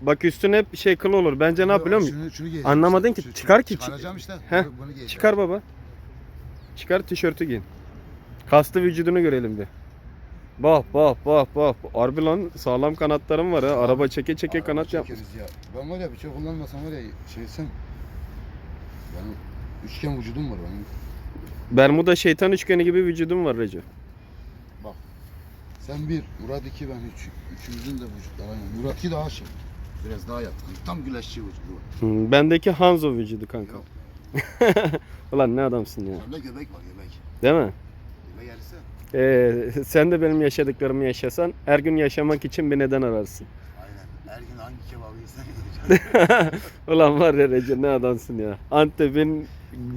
Bak üstüne hep şey kıl olur. Bence ne yap biliyor musun? Şunu, şunu giyeceğim Anlamadın işte. ki. Şu- Çıkar ki. Çıkaracağım işte. Heh, Bunu, bunu giyeceğim. Çıkar baba. Çıkar tişörtü giyin. Kaslı vücudunu görelim bir. Bak bak bak bak. Harbi lan sağlam kanatlarım var ha. Araba çeke çeke Araba kanat yapmış. çekeriz ya. Ben var ya bir şey kullanmasam var ya şeysem. Benim üçgen vücudum var benim. Bermuda şeytan üçgeni gibi vücudum var Recep. Sen bir, Murat iki, ben üç. Üçümüzün de vücutları aynı. Murat iki daha şey. Biraz daha yatkın. Tam güleşçi vücudu var. Hmm, bendeki Hanzo vücudu kanka. Yok. Ulan ne adamsın ya. Sende göbek var göbek. Değil mi? Göbek yerse. Ee, sen de benim yaşadıklarımı yaşasan her gün yaşamak için bir neden ararsın. Aynen. Her gün hangi kebabı yesen Ulan var ya Recep ne adamsın ya. Antep'in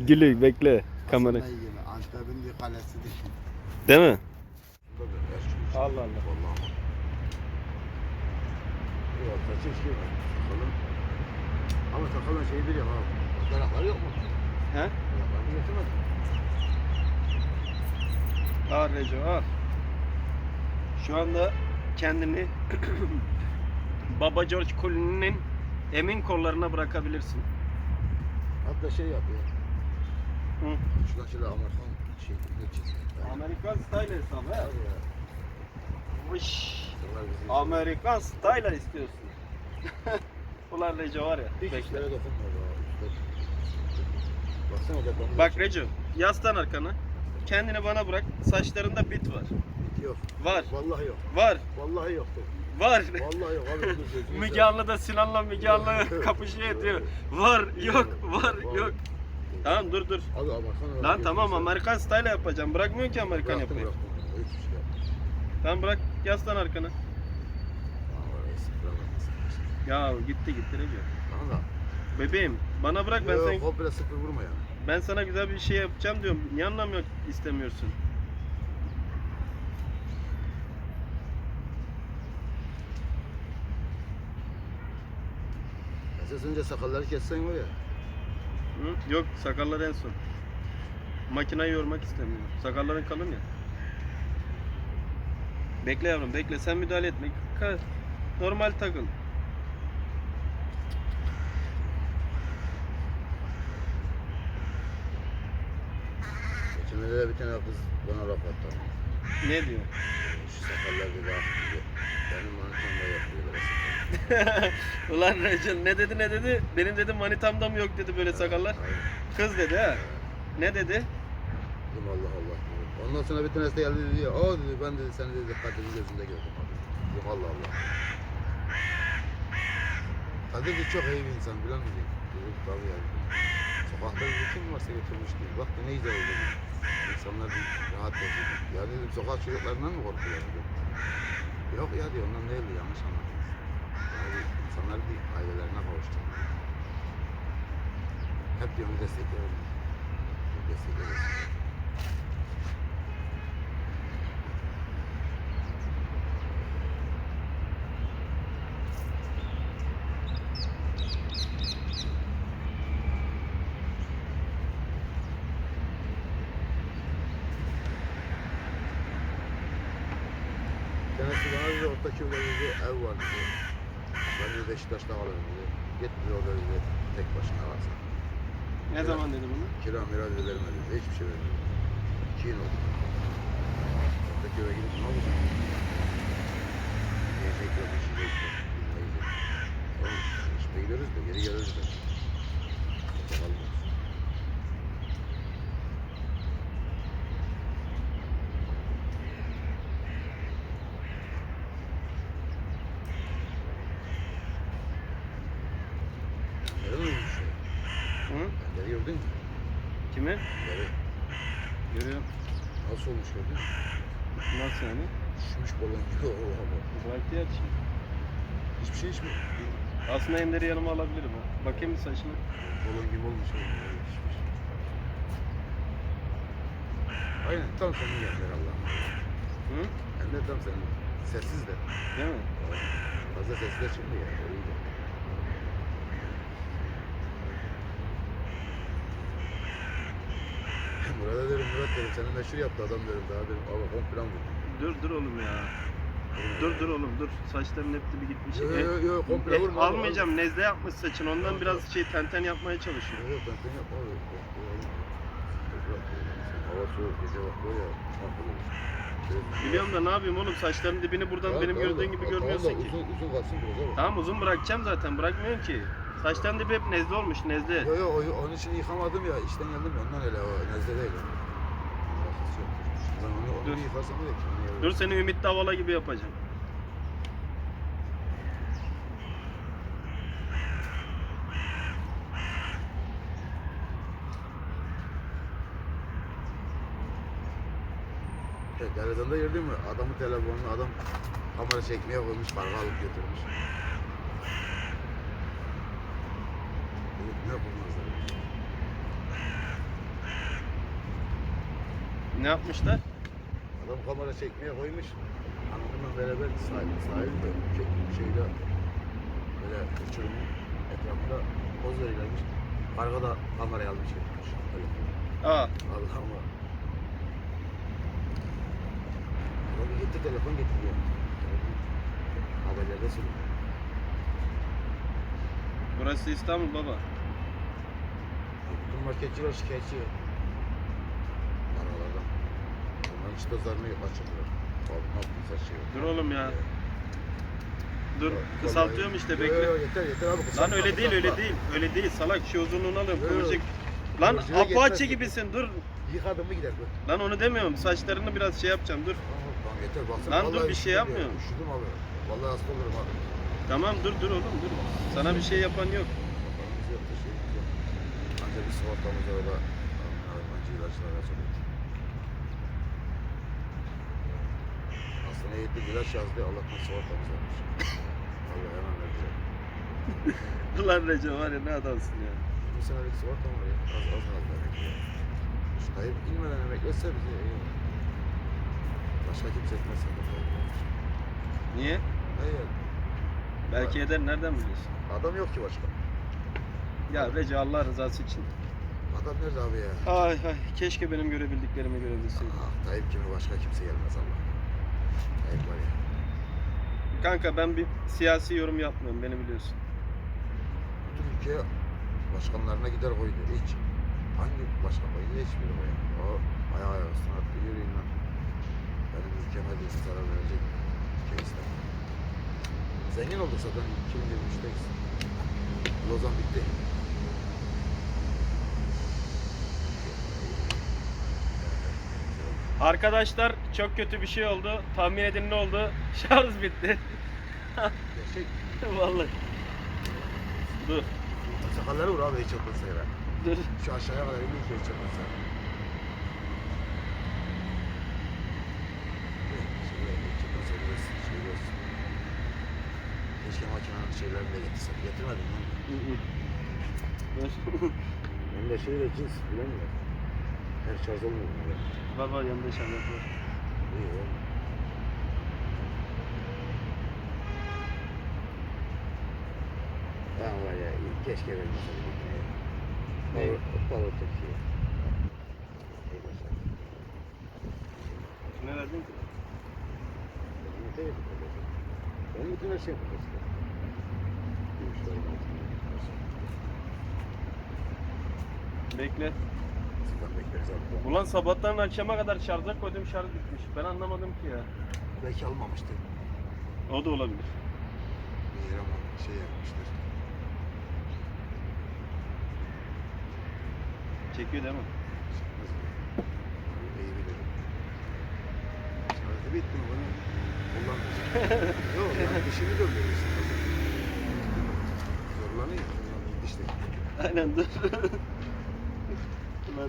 gülü bekle kamera. Antep'in bir kalesi değil. Değil mi? Allah Allah Allah. Vallahi. Yok saçı şey var. Sakalın. Ama sakalın şey değil ya. ha. Yanakları yok mu? He? Yanaklarını getirmedin. Al Recep al. Şu anda kendini Baba George Clooney'nin emin kollarına bırakabilirsin. Hatta şey yap ya. Hı. Şuradan şöyle Amerikan şeklinde çiz. Amerikan style hesabı he. Hadi ya. Bizi- Amerikan style istiyorsun. Ulan Recep var ya. Bekle. Bak Recep yaslan arkana. Kendini bana bırak. Saçlarında bit var. Yok. Var. Vallahi yok. Var. Vallahi yok. Var. Vallahi yok. Abi Müge Anlı da Sinan'la Müge Anlı kapışıyor diyor. Var, yok, var, yok. Tamam dur dur. Abi Amerikan Lan tamam Amerikan style yapacağım. Bırakmıyor ki Amerikan. Hiçbir şey. Tamam bırak yaslan arkana. Ya gitti gitti Recep. Tamam da. Bebeğim bana bırak ben Yok, sen komple sıfır vurma yani. ben sana güzel bir şey yapacağım diyorum. Niye anlamıyor istemiyorsun? Esas önce sakalları kessen var ya. Hı? Yok sakallar en son. Makineyi yormak istemiyorum. Sakalların kalın ya. Bekle yavrum bekle sen müdahale etme. Normal takıl. Geçenlerde de bir tane kız bana laf attı. Ne diyor? Şu sakallar bir bak. Benim manitamda yok diyor böyle. Ulan Recep ne dedi ne dedi? Benim dedim manitamda mı yok dedi böyle sakallar. Aynen. Kız dedi ha. Ne dedi? Dedim Allah Allah. Ondan sonra bir tanesi geldi dedi. Aa dedi ben dedi seni dedi Kadir'in gözünde gördüm. abi." Dedim Allah Allah. Kadir de çok iyi bir insan bilen mi? Dedim tabii ya. Sokakta dedi kim varsa götürmüş dedi. Bak ne güzel oldu dedi. İnsanlar bir rahat yaşıyor. Ya dedim sokak çocuklarından mı korkuyor dedim. Yok ya diyor ondan değil diyor, yanlış anladınız. Yani insanlar bir ailelerine kavuştu. Hep diyor onu destekleyelim. Dedi köyde dedi ev var dedi. Ben de Beşiktaş'ta kalırım dedi. Git dedi orada dedi tek başına kalsın. Ne zaman dedi bunu? Kira mira dedi vermedi dedi. Hiçbir şey vermedi. Yıl oldu. Orta köye gidip ne olacak? Yiyecek yok, içecek yok. bilmem yok. Tamam, işte gideriz de geri geliriz de. Orada kalmıyoruz. Gördün mü bir şey? Hı? Geri gördün mü? Kimi? Geri. Görüyorum. Nasıl olmuş gördün? Nasıl yani? Düşmüş balon gibi. Oh. Gayet iyi açı. Hiçbir şey içmiyor. Aslında Ender'i yanıma alabilirim ha. Bakayım bir saçına. Balon gibi olmuş. öyle düşmüş. Aynen tam senin yerler Allah'ım. Hı? De tam senin. Sessiz de. Değil mi? Fazla sesli de çıkmıyor ya. Murat'a dedim seni meşhur yaptı adam dedim daha dedim ama kon falan vurdu. Dur dur oğlum ya. Dur dur oğlum dur. Saçların hepsi bir gitmiş. Yo E, yo yo komple e, vurma. abi. almayacağım. Nezle yapmış saçın. Ondan biraz şey tenten yapmaya çalışıyorum. Yok yok ben seni yapma abi. Hava soğuk gece mahvolur. Şöyle- Biliyorum da ne yapayım oğlum saçların dibini buradan benim tamam gördüğün gibi tamam da görmüyorsun ki. Uzun, uzun kalsın biraz ama. Tamam uzun bırakacağım zaten bırakmıyorum ki. Saçların dibi hep nezle olmuş nezle. Yo yo o- onun için yıkamadım ya işten geldim ya ondan öyle o nezle değil. o. Alakası yok. Ben onu, onu Dur. Dur seni Ümit Davala gibi yapacağım. Evet, televizyonda gördün mü? Adamın telefonunu adam kamera çekmeye koymuş, karga alıp götürmüş. Ne yapılmazlar? Ne yapmışlar? Adam kamera çekmeye koymuş. Hanımla beraber sahil, sahilde şey, şeyde böyle uçurumun etrafında poz verilmiş. Karga da kamerayı almış götürmüş. Öyle. Aa Allah'ım var. Adam gitti telefon getiriyor. Haberlerde sunuyor. burası İstanbul baba. Bütün marketçiler şikayetçi. Kaçırdılar. Abi ne yaptın sen şey? Dur oğlum ya. Dur Vallahi- kısaltıyorum işte Yo, bekle. yo, yeter yeter abi. Lan kısaltma, öyle değil öyle değil. Öyle değil salak şu uzunluğunu alıyorum Yo, yo. kıvırcık. Lan Kıvırcığa geçmez. gibisin dur. Yıkadım mı gider bu. Lan onu demiyorum saçlarını biraz şey yapacağım dur. Tamam yeter baksana. Lan dur, vallahi bir şey üşüdüm ya, yapmıyorum. Üşüdüm abi. Vallahi hasta olurum abi. Tamam dur dur oğlum dur. Sana bir şey yapan yok. Bakalımız yok da şeyimiz yok. Ancak bir sigortamız var o da hayvancı ilaçlara çok Aslında eğitim ilaç yazdı Allah'tan sigortamız varmış. Vallahi hemen vereceğim. Ulan Recep var ya ne adamsın ya. Bir senelik sigortam var ya. Az az kaldı emekli. Şu Tayyip inmeden emekletse bizi iyi olur. Başka kimse etmezse de Tayyip olur. Niye? Ya? Belki eder nereden biliyorsun? Adam yok ki başka. Ya Recep Allah rızası için. Adam nerede abi ya? Ay ay keşke benim görebildiklerimi görebilseydim. Ah, Tayyip gibi başka kimse gelmez Allah. Ya. Kanka ben bir siyasi yorum yapmıyorum beni biliyorsun. Bütün ülke başkanlarına gider koydu. Hiç. Hangi başkan koydu? Hiçbiri koyamadı. O ayağı ayağı üstüne attı. Yürüyün lan. Benim ülkeme de zarar verecek ülke istemem. Zengin olduk zaten 2023'teyiz. Lozan bitti. Arkadaşlar çok kötü bir şey oldu. Tahmin edin ne oldu? Şarj bitti. Vallahi. Dur. Sakalları vur abi hiç olmazsa ya. Dur. Şu aşağıya kadar inmiş hiç olsun. Keşke makinenin şeylerini de getirsem. Getirmedim lan. Hem de şeyle cins bilemiyorum. Her şarj olmuyor? Var var yanında şarj var. İyi oğlum. Ben var ya keşke vermeseydim. Ne? Bal- Balık başlar. Ne verdin ki? Ben de yapacağım. Ben bütün her şey. Gümüşlerin altında. Bekle. Sıkıntı bekleriz abi. Ulan sabahtan akşama kadar şarja koydum şarj bitmiş. Ben anlamadım ki ya. Belki almamıştır. O da olabilir. Bir ama şey yapmıştır. Çekiyor değil mi? Çıkmaz mı? İyi bilirim. Şarjı bitti mi bunu? Kullanmayacağım. Yok yani dişini döndürüyorsun. Zorlanıyor. Zorlanıyor. İşte. Aynen dur. De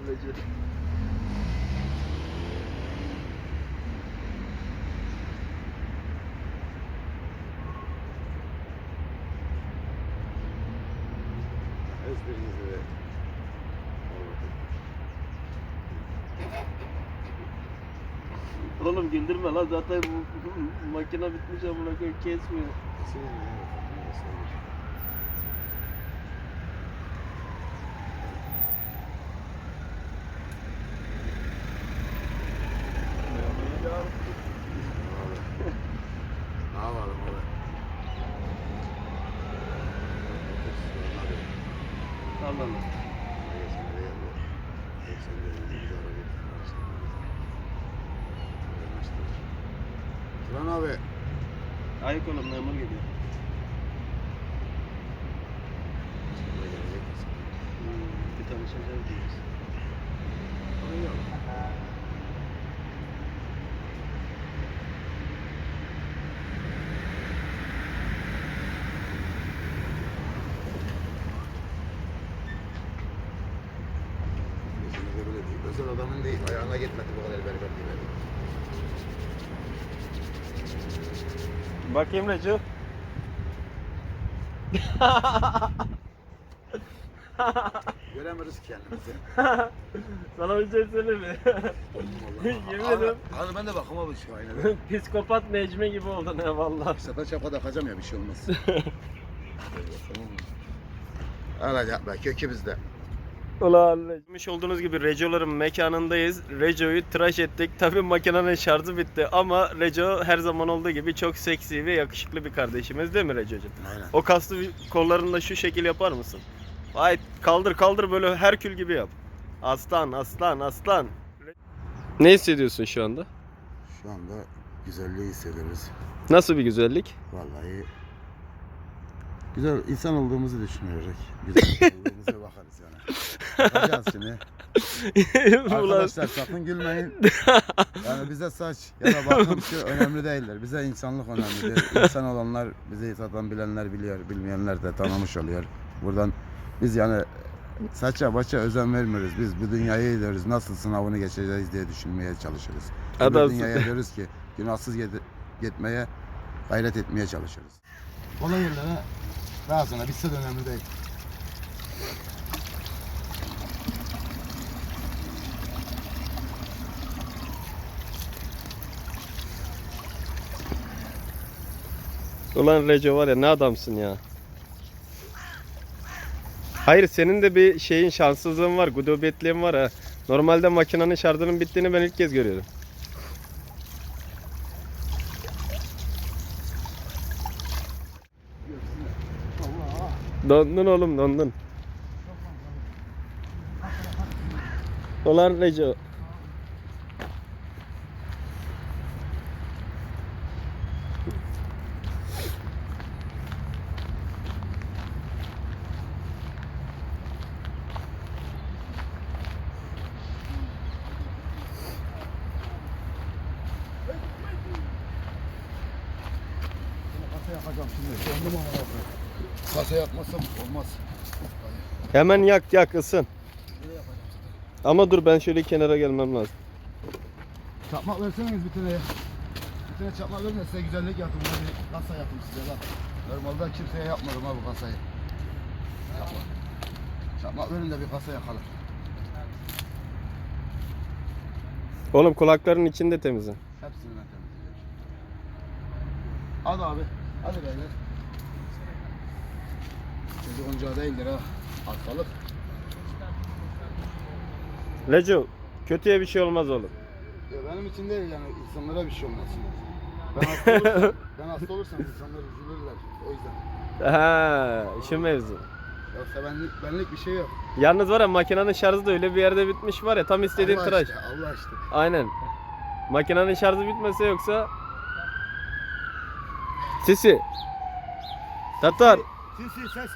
Oğlum güldürme lan zaten bu makine bitmiş amına koyayım kesmiyor. Kesin Turan abi. Ayık olun memur geliyor. Buraya gelecek misin? Bir tanışacağız diyoruz. Oraya değil. Özel adamın değil. Ayağına gitmedi bu kadar berber gibi. Bakayım Recep. Göremiyoruz ki kendimizi. Sana bir şey söyleyeyim mi? Yemin ederim. Hadi ben de bakım abi şu aynada. Psikopat Necmi gibi oldun ya vallahi. Sefer çapa takacağım ya bir şey olmaz. Alacak be kökü bizde. Ulan Görmüş olduğunuz gibi Reco'ların mekanındayız. Reco'yu tıraş ettik. Tabii makinenin şarjı bitti ama Reco her zaman olduğu gibi çok seksi ve yakışıklı bir kardeşimiz değil mi Reco'cum? Aynen. O kaslı kollarını da şu şekil yapar mısın? Vay kaldır kaldır böyle Herkül gibi yap. Aslan aslan aslan. Ne hissediyorsun şu anda? Şu anda güzelliği hissediyoruz. Nasıl bir güzellik? Vallahi güzel insan olduğumuzu düşünüyoruz. Güzel olduğumuza bakarız yani. Şimdi. Arkadaşlar sakın gülmeyin. Yani bize saç ya da bakım şu önemli değildir. Bize insanlık önemlidir. İnsan olanlar bizi zaten bilenler biliyor, bilmeyenler de tanımış oluyor. Buradan biz yani saça başa özen vermiyoruz. Biz bu dünyayı diyoruz nasıl sınavını geçeceğiz diye düşünmeye çalışırız. Bu dünyaya diyoruz ki günahsız git- gitmeye gayret etmeye çalışırız. Kolay yerlere daha sonra bitse de önemli değil. Ulan Reco var ya ne adamsın ya. Hayır senin de bir şeyin şanssızlığın var, gudubetliğin var ha. Normalde makinenin şarjının bittiğini ben ilk kez görüyorum. Dondun oğlum dondun. Ulan Reco. Yakacağım şimdi. Ama. Kasa yakmazsam olmaz. Hemen yak yak ısın. Ama dur ben şöyle kenara gelmem lazım. Çakmak verseniz bir tane ya. Bir tane çakmak verin de size güzellik. Böyle bir kasa yapın size bak. Normalde kimseye yapmadım ha bu kasayı. Çakmak. Çakmak verin de bir kasa yakalım. Oğlum kulakların içinde temizle. Hepsini ben temizleyeceğim. Hadi abi. Hadi beyler. Çocuk oyuncağı değildir ha. Hastalık. Reco kötüye bir şey olmaz oğlum. Ya benim için değil yani insanlara bir şey olmasın. Ben hasta olursam, ben hasta olursam insanlar üzülürler. O yüzden. Ha, şu mevzu. Yoksa benlik, benlik bir şey yok. Yalnız var ya makinenin şarjı da öyle bir yerde bitmiş var ya tam istediğin Allah tıraş. Işte, Allah işte. Aynen. Makinenin şarjı bitmese yoksa Sisi. Tatar. Sil sil ses.